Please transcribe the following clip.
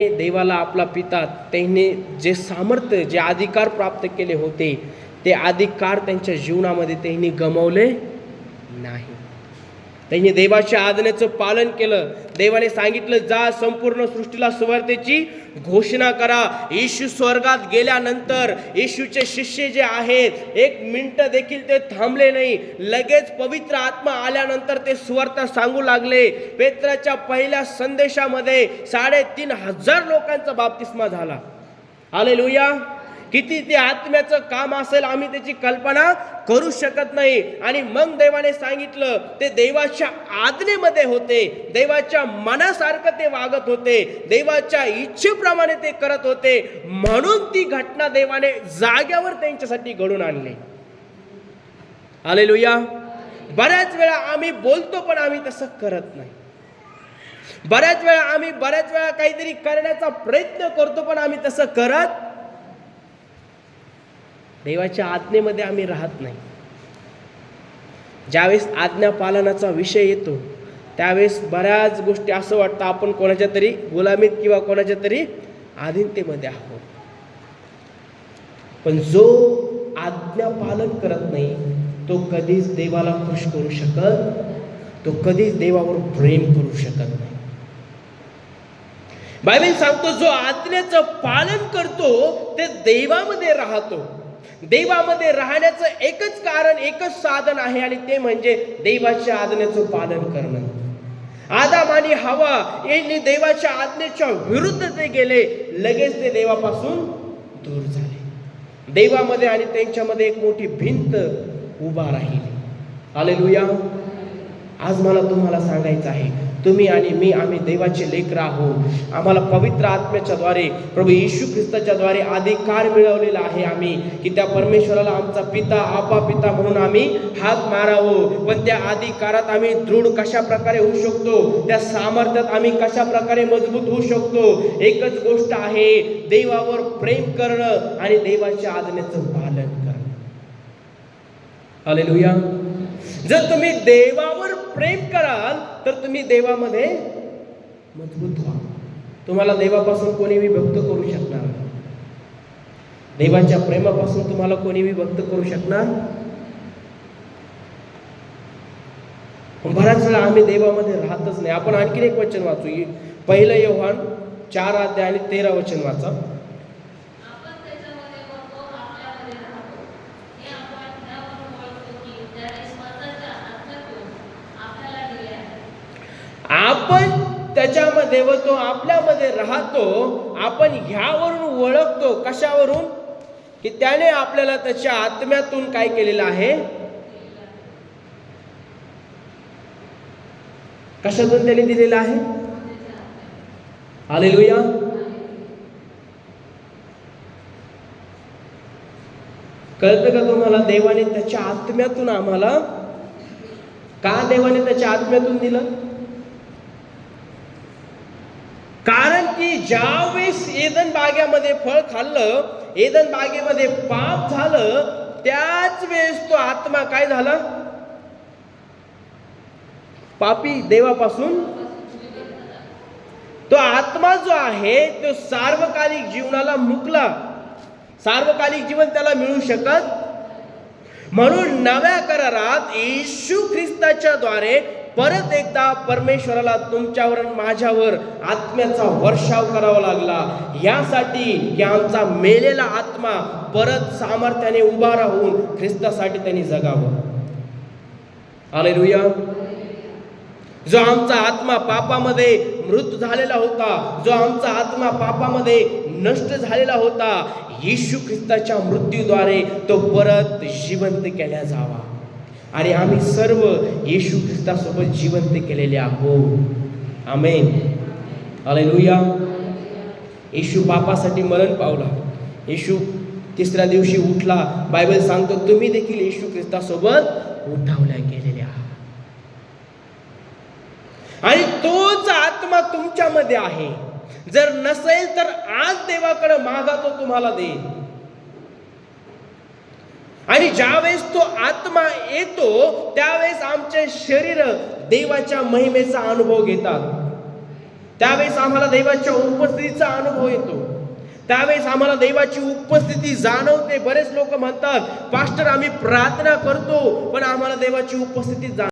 देवाला आपला पिता त्यांनी जे सामर्थ्य जे अधिकार प्राप्त केले होते ते अधिकार त्यांच्या जीवनामध्ये त्यांनी गमावले नाही. त्यांनी देवाच्या आज्ञेचं पालन केलं. देवाने सांगितलं जा संपूर्ण सृष्टीला सुवार्तेची घोषणा करा. येशू स्वर्गात गेल्यानंतर येशूचे शिष्य जे आहेत एक मिनटं देखील ते थांबले नाही. लगेच पवित्र आत्मा आल्यानंतर ते सुवार्ता सांगू लागले. पेत्राच्या पहिल्या संदेशामध्ये साडेतीन हजार लोकांचा बाप्तिस्मा झाला. आले किती ते आत्म्याचं काम असेल आम्ही त्याची कल्पना करू शकत नाही. आणि मग देवाने सांगितलं ते देवाच्या आज्ञेमध्ये होते. देवाच्या मनासारखं ते वागत होते. देवाच्या इच्छेप्रमाणे ते करत होते. म्हणून ती घटना देवाने जाग्यावर त्यांच्यासाठी घडून आणली. आले बऱ्याच वेळा आम्ही बोलतो पण आम्ही तसं करत नाही. बऱ्याच वेळा आम्ही बऱ्याच वेळा काहीतरी करण्याचा प्रयत्न करतो पण आम्ही तसं करत देवाच्या आज्ञेमध्ये आम्ही राहत नाही. ज्यावेळेस आज्ञा पालनाचा विषय येतो त्यावेळेस बऱ्याच गोष्टी असं वाटतं आपण कोणाच्या तरी गुलामीत किंवा कोणाच्या तरी आधीनतेमध्ये आहोत. पण जो आज्ञा पालन करत नाही तो कधीच देवाला खुश करू शकत तो कधीच देवावर प्रेम करू शकत नाही. बायबल सांगतो जो आज्ञेचं पालन करतो ते देवामध्ये राहतो. देवामध्ये राहण्याचं एकच कारण एकच साधन आहे आणि ते म्हणजे देवाच्या आज्ञेचं पालन करणं. आदाम आणि हवा यांनी देवाच्या आज्ञेच्या विरुद्ध ते गेले. लगेच ते देवापासून दूर झाले. देवामध्ये आणि त्यांच्यामध्ये एक मोठी भिंत उभा राहिली. आलेलुया आज मला तुम्हाला सांगायचं आहे तुम्ही आणि मी आम्ही देवाचे लेकर आहोत. आम्हाला पवित्र आत्म्याच्या द्वारे प्रभू येशू ख्रिस्ताच्या द्वारे अधिकार मिळवलेला आहे आम्ही की त्या परमेश्वराला आमचा पिता आपा पिता म्हणून आम्ही हात मारावं. पण त्या अधिकारात आम्ही दृढ कशा प्रकारे होऊ शकतो? त्या सामर्थ्यात आम्ही कशा प्रकारे मजबूत होऊ शकतो? एकच गोष्ट आहे देवावर प्रेम करणं आणि देवाच्या आज्ञेचं पालन करणं. हालेलुया. जर तुम्ही देवावर प्रेम कराल तर तुम्ही देवामध्ये मजबूत व्हा. तुम्हाला देवापासून कोणी विभक्त करू शकणार नाही. देवाच्या प्रेमापासून तुम्हाला कोणी विभक्त करू शकणार बऱ्याच वेळा आम्ही देवामध्ये राहतच नाही. आपण आणखीन एक वचन वाचू. पहिलं योहान चार अध्याय आणि तेरा वचन वाचा आपण त्याच्यामध्ये व तो आपल्यामध्ये राहतो हे आपण यावरून ओळखतो की त्याने स्वतःच्या आत्म्यातून आपल्याला दिले आहे आपण त्याच्यामध्ये व तो आपल्यामध्ये राहतो आपण ह्यावरून ओळखतो कशावरून? की त्याने आपल्याला त्याच्या आत्म्यातून काय केलेलं आहे? कशातून त्याने दिलेलं आहे? हालेलुया. कळतं का तुम्हाला देवाने त्याच्या आत्म्यातून आम्हाला? का देवाने त्याच्या आत्म्यातून दिलं? कारण की ज्यावेळेस एदन बागेमध्ये फळ खाल्लं एदन बागेमध्ये पाप झालं त्याच वेळेस तो आत्मा काय झाला? पापी देवापासून? तो आत्मा जो आहे तो सार्वकालिक जीवनाला मुकला. सार्वकालिक जीवन त्याला मिळू शकत? म्हणून नव्या करारात येशू ख्रिस्ताच्या द्वारे परत एकदा परमेश्वराला तुमच्यावर माझ्यावर आत्म्याचा वर्षाव करावा लागला. यासाठी की आमचा मेलेला आत्मा परत सामर्थ्याने उभा राहून ख्रिस्तासाठी त्यांनी जगावं. आले जो आमचा आत्मा पापामध्ये मृत झालेला होता जो आमचा आत्मा पापामध्ये नष्ट झालेला होता येशू ख्रिस्ताच्या मृत्यूद्वारे तो परत जिवंत केला जावा. आणि आम्ही सर्व येशू ख्रिस्तासोबत जिवंत केलेले आहोत. आमेन. हालेलुया. येशू बापासाठी मरण पावला. येशू तिसऱ्या दिवशी उठला. बायबल सांगतो तुम्ही देखील येशू ख्रिस्तासोबत उठावल्या गेलेले आहात. आणि तोच आत्मा तुमच्यामध्ये आहे. जर नसेल तर आज देवाकडे मागा तो तुम्हाला देईल आणि ज्यावेळेस तो आत्मा येतो त्यावेळेस आमचे शरीर देवाच्या महिमेचा अनुभव घेतात. त्यावेळेस आम्हाला देवाच्या उपस्थितीचा अनुभव येतो. त्यावेळेस आम्हाला देवाची उपस्थिती जाणवते. बरेच लोक म्हणतात पास्टर आम्ही प्रार्थना करतो पण आम्हाला देवाची उपस्थिती जाण